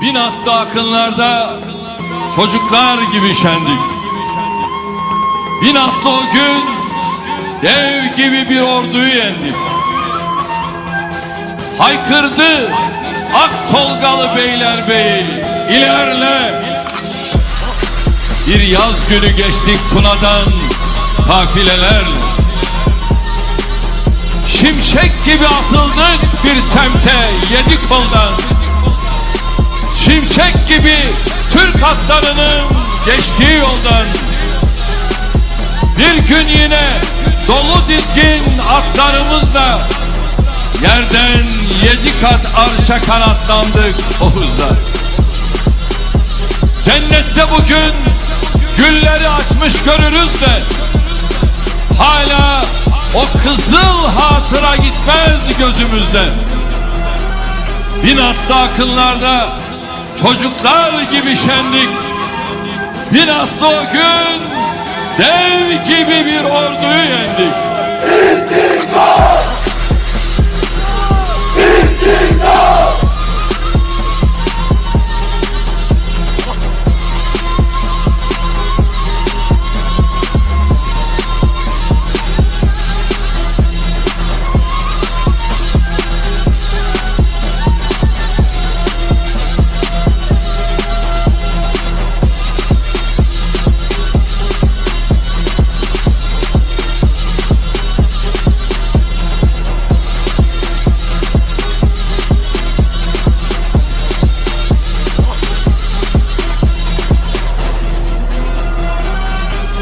Bin atlı akınlarda çocuklar gibi şendik. Bin atlı o gün dev gibi bir orduyu yendik. Haykırdı ak tolgalı beylerbeyi ilerle. Bir yaz günü geçtik Tuna'dan kafilelerle. Şimşek gibi atıldık bir semte yedi koldan. Şimşek gibi Türk atlarının geçtiği yoldan. Bir gün yine dolu dizgin atlarımızla yerden yedi kat arşa kanatlandık o hızla. Cennette bugün gülleri açmış görürüz de hala o kızıl hatıra gitmez gözümüzden. Bin atlı akınlarda çocuklar gibi şendik. Bin atlı o gün dev gibi bir orduyu yendik.